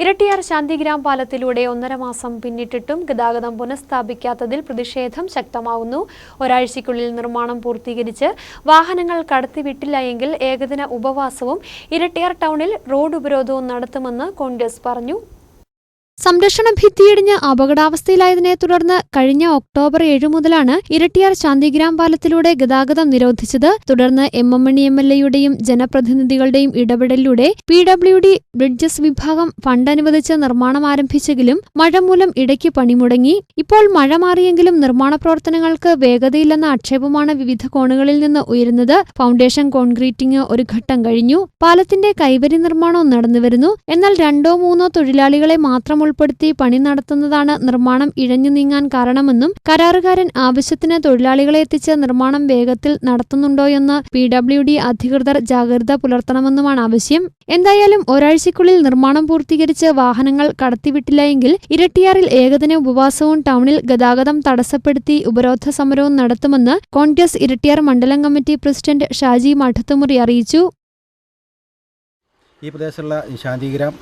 ഇരട്ടിയാർ ശാന്തിഗ്രാം പാലത്തിലൂടെ ഒന്നര മാസം പിന്നിട്ടിട്ടും ഗതാഗതം പുനഃസ്ഥാപിക്കാത്തതിൽ പ്രതിഷേധം ശക്തമാവുന്നു. ഒരാഴ്ചയ്ക്കുള്ളിൽ നിർമ്മാണം പൂർത്തീകരിച്ച് വാഹനങ്ങൾ കടത്തിവിട്ടില്ല എങ്കിൽ ഏകദിന ഉപവാസവും ഇരട്ടിയാർ ടൗണിൽ റോഡ് ഉപരോധവും നടത്തുമെന്ന് കോൺഗ്രസ് പറഞ്ഞു. സംരക്ഷണ ഭിത്തിയിടിഞ്ഞ് അപകടാവസ്ഥയിലായതിനെ തുടർന്ന് കഴിഞ്ഞ ഒക്ടോബർ ഏഴ് മുതലാണ് ഇരട്ടിയാർ ശാന്തിഗ്രാം പാലത്തിലൂടെ ഗതാഗതം നിരോധിച്ചത്. തുടർന്ന് M M Mani M L എയുടെയും ജനപ്രതിനിധികളുടെയും ഇടപെടലിലൂടെ പി ഡബ്ല്യു ഡി ബ്രിഡ്ജസ് വിഭാഗം ഫണ്ട് അനുവദിച്ച് നിർമ്മാണം ആരംഭിച്ചെങ്കിലും മഴ മൂലം ഇടയ്ക്ക് പണിമുടങ്ങി. ഇപ്പോൾ മഴ മാറിയെങ്കിലും നിർമ്മാണ പ്രവർത്തനങ്ങൾക്ക് വേഗതയില്ലെന്ന ആക്ഷേപമാണ് വിവിധ കോണുകളിൽ നിന്ന് ഉയരുന്നത്. ഫൗണ്ടേഷൻ കോൺക്രീറ്റിംഗ് ഒരു ഘട്ടം കഴിഞ്ഞു. പാലത്തിന്റെ കൈവരി നിർമ്മാണവും നടന്നുവരുന്നു. എന്നാൽ രണ്ടോ മൂന്നോ തൊഴിലാളികളെ മാത്രം ഉൾപ്പെടുത്തി പണി നടത്തുന്നതാണ് നിർമ്മാണം ഇഴഞ്ഞു നീങ്ങാൻ കാരണമെന്നും കരാറുകാരൻ ആവശ്യത്തിന് തൊഴിലാളികളെ എത്തിച്ച് നിർമ്മാണം വേഗത്തിൽ നടത്തുന്നുണ്ടോയെന്ന് പി ഡബ്ല്യു ഡി അധികൃതർ ജാഗ്രത പുലർത്തണമെന്നുമാണ് ആവശ്യം. എന്തായാലും ഒരാഴ്ചയ്ക്കുള്ളിൽ നിർമ്മാണം പൂർത്തീകരിച്ച് വാഹനങ്ങൾ കടത്തിവിട്ടില്ല എങ്കിൽ ഇരട്ടിയാറിൽ ഏകദിന ഉപവാസവും ടൗണിൽ ഗതാഗതം തടസ്സപ്പെടുത്തി ഉപരോധ സമരവും നടത്തുമെന്ന് കോൺഗ്രസ് ഇരട്ടിയാർ മണ്ഡലം കമ്മിറ്റി പ്രസിഡന്റ് ഷാജി മഠത്തുമുറി അറിയിച്ചു. ഈ പ്രദേശത്തുള്ള ശാന്തിഗ്രാം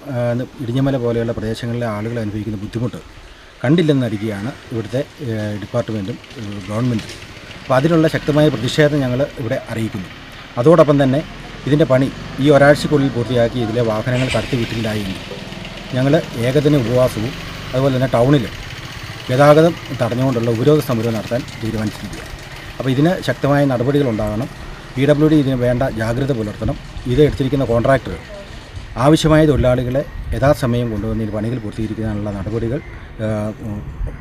ഇടിഞ്ഞമല പോലെയുള്ള പ്രദേശങ്ങളിലെ ആളുകൾ അനുഭവിക്കുന്ന ബുദ്ധിമുട്ട് കണ്ടില്ലെന്നരികയാണ് ഇവിടുത്തെ ഡിപ്പാർട്ട്മെന്റും ഗവൺമെന്റും അപ്പോൾ അതിനുള്ള ശക്തമായ പ്രതിഷേധം ഞങ്ങൾ ഇവിടെ അറിയിക്കുന്നു. അതോടൊപ്പം തന്നെ ഇതിന്റെ പണി ഈ ഒരാഴ്ചക്കുള്ളിൽ പൂർത്തിയാക്കി ഇതിലെ വാഹനങ്ങൾ കടത്തി വിട്ടില്ലായിരുന്നു ഞങ്ങൾ ഏകദിന ഉപവാസവും അതുപോലെ തന്നെ ടൗണിൽ ഗതാഗതം തടഞ്ഞുകൊണ്ടുള്ള ഉപരോധ സമരം നടത്താൻ തീരുമാനിച്ചിരിക്കുക അപ്പോൾ ഇതിന് ശക്തമായ നടപടികൾ ഉണ്ടാകണം. പി ഡബ്ല്യു ഡി ഇതിന് വേണ്ട ജാഗ്രത പുലർത്തണം. ഇത് എടുത്തിരിക്കുന്ന കോൺട്രാക്ടർ ആവശ്യമായ തൊഴിലാളികളെ യഥാസമയം കൊണ്ടുവന്ന് പണികൾ പൂർത്തീകരിക്കാനുള്ള നടപടികൾ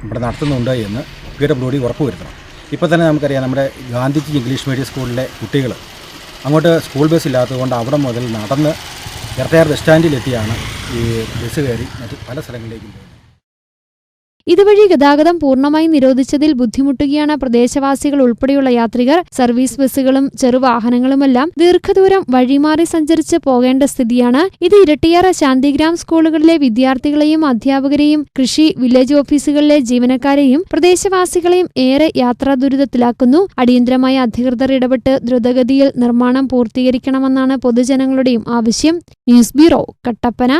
ഇവിടെ നടത്തുന്നുണ്ട് എന്ന് പി ഡബ്ല്യു ഡി ഉറപ്പുവരുത്തണം. ഇപ്പോൾ തന്നെ നമുക്കറിയാം നമ്മുടെ ഗാന്ധിജി ഇംഗ്ലീഷ് മീഡിയം സ്കൂളിലെ കുട്ടികൾ അങ്ങോട്ട് സ്കൂൾ ബസ് ഇല്ലാത്തതുകൊണ്ട് അവിടെ മുതൽ നടന്ന് ഇരട്ടയാർ ബസ് സ്റ്റാൻഡിലെത്തിയാണ് ഈ ബസ് കയറി മറ്റ് പല സ്ഥലങ്ങളിലേക്കും പോകുന്നത്. ഇതുവഴി ഗതാഗതം പൂർണമായി നിരോധിച്ചതിൽ ബുദ്ധിമുട്ടുകയാണ് പ്രദേശവാസികൾ ഉൾപ്പെടെയുള്ള യാത്രികർ. സർവീസ് ബസ്സുകളും ചെറുവാഹനങ്ങളുമെല്ലാം ദീർഘദൂരം വഴിമാറി സഞ്ചരിച്ച് പോകേണ്ട സ്ഥിതിയാണ്. ഇത് ഇരട്ടിയാറ ശാന്തിഗ്രാം സ്കൂളുകളിലെ വിദ്യാർത്ഥികളെയും അധ്യാപകരെയും കൃഷി വില്ലേജ് ഓഫീസുകളിലെ ജീവനക്കാരെയും പ്രദേശവാസികളെയും ഏറെ യാത്രാ ദുരിതത്തിലാക്കുന്നു. അടിയന്തരമായ അധികൃതർ ഇടപെട്ട് ദ്രുതഗതിയിൽ നിർമ്മാണം പൂർത്തീകരിക്കണമെന്നാണ് പൊതുജനങ്ങളുടെയും ആവശ്യം. News bureau Kattappana.